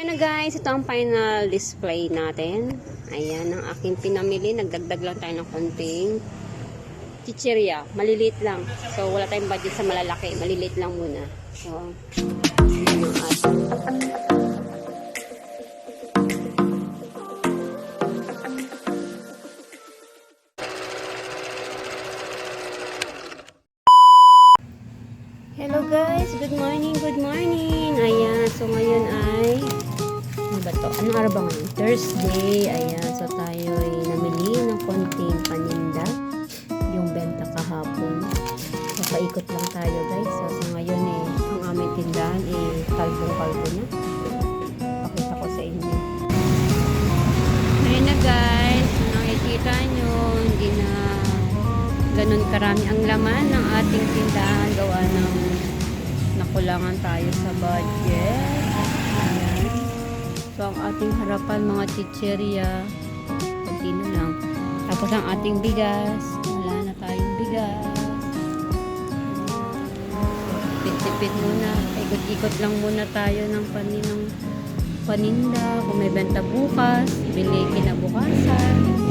Ayan guys, ito ang final display natin. Ayan, ang aking pinamili. Nagdagdag lang tayo ng konting chichirya. Maliliit lang. So, wala tayong budget sa malalaki. Maliliit lang muna. So, Hello guys, good morning, good morning. Ayan, so ngayon ay ba to? Anong araw ba ngayon? Thursday. Ayan, so tayo ay namili ng konting paninda. Yung benta kahapon. So paikot lang tayo guys. So, so ngayon eh, ang aming tindahan eh, kalbong-kalbo na. Pakita ko sa inyo. Ayan na guys, kung nakikita nyo, hindi na ganun karami ang laman ng ating tindahan gawa ng nakulangan tayo sa budget. So, ang ating harapan mga chicheria, kunti lang. Tapos ang ating bigas, wala na tayong bigas. Tipid-tipid muna. Ikot-ikot lang muna tayo ng paninang paninda. Kung may benta bukas, bili kinabukasan.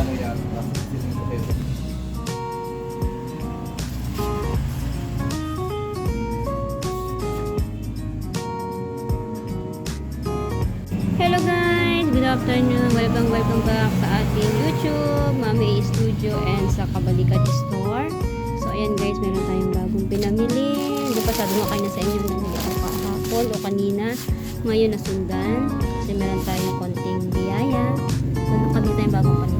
Ano yan? Hello guys! Good afternoon! Welcome, welcome back sa ating YouTube, Mami Studio and sa Kabalikat Store. So ayan guys, meron tayong bagong pinamili. Hindi pa sabi kayo na sa inyo namili ako kahapon o kanina. Ngayon nasundan. Kasi meron tayong konting biyaya. So nakabili tayong bagong paninda.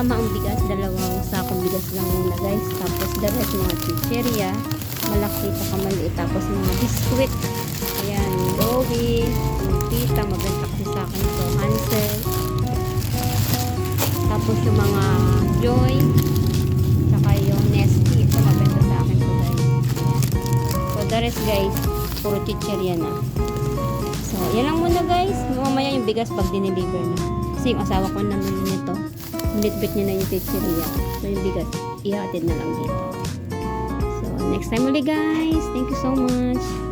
Kasama ang bigas, dalawang sakong bigas lang muna guys. Tapos the rest mga chicheria, malaki pa kamaliit. Tapos mga biskuit. Ayan, yung tita, maganda kasi sa akin ito, Hansel. Tapos yung mga Joy, tsaka yung Nesty, ito maganda sa akin to guys. So the rest guys, puro chicheria na. So, yan lang muna guys. Mamaya yung bigas pag dineliver na. Kasi yung asawa ko naman nilitbit niya na yung chicheria. So yung bigas, ihatid na lang dito. So, next time ulit guys. Thank you so much.